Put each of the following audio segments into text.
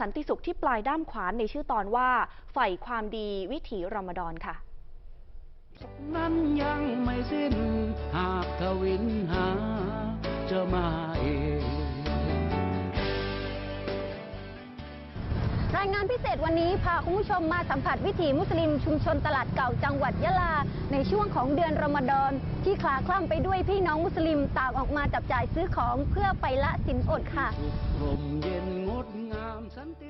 สันติสุขที่ปลายด้ามขวานในชื่อตอนว่าใฝ่ความดีวิถีรอมฎอนค่ะนั้นยังไม่สิ้นหากทวินหาจะมาเอง รายงานพิเศษวันนี้พาคุณผู้ชมมาสัมผัสวิถีมุสลิมชุมชนตลาดเก่าจังหวัดยะลา ในช่วงของเดือนรอมฎอนที่คลาคล่ำไปด้วยพี่น้องมุสลิมต่างออกมาจับจ่ายซื้อของเพื่อไปละสินอดค่ะ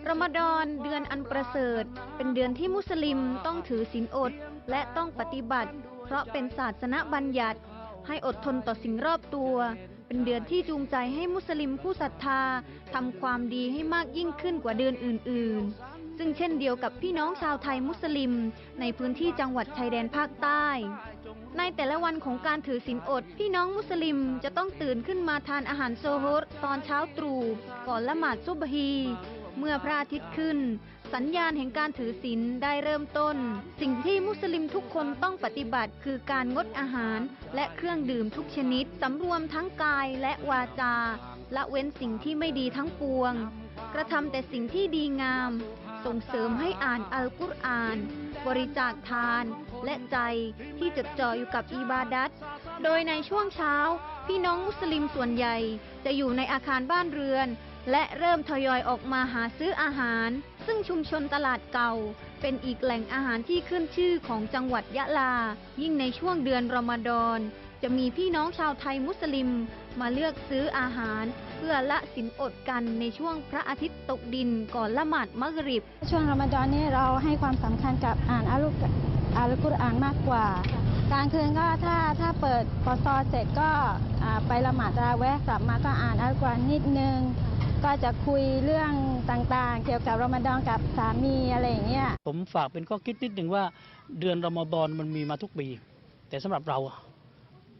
รอมฎอนเดือนอันประเสริฐ เป็นเดือนที่มุสลิมต้องถือศีลอดและต้องปฏิบัติ เพราะเป็นศาสนบัญญัติ ให้อดทนต่อสิ่งรอบตัว เป็นเดือนที่จูงใจให้มุสลิมผู้ศรัทธาทำความดีให้มากยิ่งขึ้นกว่าเดือนอื่น ๆ ซึ่งเช่นเดียวกับพี่น้องชาวไทยมุสลิม ในพื้นที่จังหวัดชายแดนภาคใต้ ในแต่ละวันของการถือศีลอด พี่น้องมุสลิมจะต้องตื่นขึ้นมาทานอาหารโซฮรตอนเช้าตรู่ก่อนละหมาดซุบฮี เมื่อพระอาทิตย์ขึ้น สัญญาณแห่งการถือศีลได้เริ่มต้น สิ่งที่มุสลิมทุกคนต้องปฏิบัติคือการงดอาหาร และเครื่องดื่มทุกชนิดสำรวมทั้งกายและวาจา ละเว้นสิ่งที่ไม่ดีทั้งปวง กระทำแต่สิ่งที่ดีงาม ส่งเสริมให้อ่านอัลกุรอาน บริจาคทาน และใจที่จดจ่ออยู่กับอิบาดัตโดยในช่วงเช้า พี่น้องมุสลิมส่วนใหญ่ จะอยู่ในอาคารบ้านเรือน และเริ่มทยอยออกมาหาซื้ออาหาร ซึ่งชุมชนตลาดเก่า เป็นอีกแหล่งอาหารที่ขึ้นชื่อของจังหวัดยะลา ยิ่งในช่วงเดือนรอมฎอนจะมีพี่น้องชาวไทยมุสลิมมาเลือกซื้ออาหาร เพื่อละสินอดกันในช่วงพระอาทิตย์ตกดินก่อนละหมาดมักริบ ช่วงรอมฎอนนี่เราให้ความสำคัญกับอ่านอัลกุรอัลกุรอานมากกว่ากลางคืนก็ถ้าถ้าเปิดปอซอเสร็จก็ไปละหมาดตะเราแวะกลับมาก็อ่านอัลกุรอานนิดนึง ก็จะคุยเรื่องต่างๆ เกี่ยวกับรอมฎอนกับสามีอะไรอย่างเงี้ยผมฝากเป็นข้อคิดนิดหนึ่งว่าเดือนรอมฎอนมันมีมาทุกปี แต่สำหรับเราอะ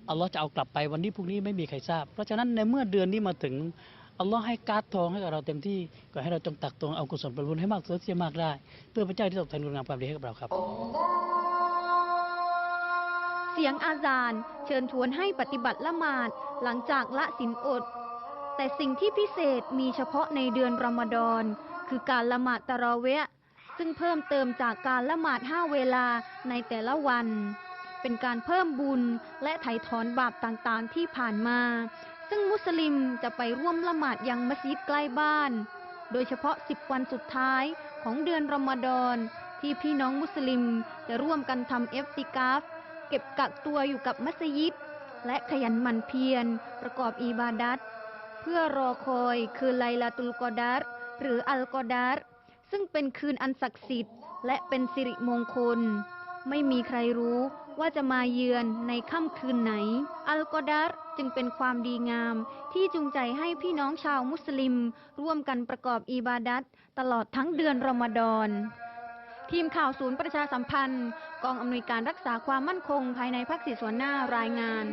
อัลลอฮ์จะเอากลับไปวันนี้พรุ่งนี้ไม่มีใครทราบ เพราะฉะนั้นในเมื่อเดือนนี้มาถึงอัลลอฮ์ให้การ์ดทองให้กับเราเต็มที่ก็ให้เราจงตักตวงเอากุศลผลบุญให้มากสุดที่จะมากได้ เพื่อพระเจ้าที่ตอบแทนคุณงามความดีให้กับเราครับ เสียงอาซานเชิญชวนให้ปฏิบัติละหมาดหลังจากละสินอด แต่สิ่งที่พิเศษมีเฉพาะในเดือนรอมฎอน คือการละหมาดตะราะเวะซึ่งเพิ่มเติมจากการละหมาดห้าเวลาในแต่ละวัน เป็นการเพิ่มบุญและไถ่ถอนบาปต่างๆที่ผ่านมา ซึ่งมุสลิมจะไปร่วมละหมาดยังมัสยิดใกล้บ้าน โดยเฉพาะ 10 วันสุดท้ายของเดือนรอมฎอนที่พี่น้องมุสลิมจะร่วมกันทำเอฟติกาฟเก็บกักตัวอยู่กับมัสยิด และขยันหมั่นเพียรประกอบอิบาดัต เพื่อรอคอยคือไลลาตุลกอดัรหรืออัลกอดัรซึ่งเป็นคืนอันศักดิ์สิทธิ์ และเป็นสิริมงคล ไม่มีใครรู้ว่าจะมาเยือนในค่ำคืนไหน อัลกอดัรจึงเป็นความดีงาม ที่จูงใจให้พี่น้องชาวมุสลิม ร่วมกันประกอบอิบาดัตตลอดทั้งเดือนรอมฎอนทีมข่าวศูนย์ประชาสัมพันธ์ กองอำนวยการรักษาความมั่นคงภายในภาคสี่ส่วนหน้ารายงาน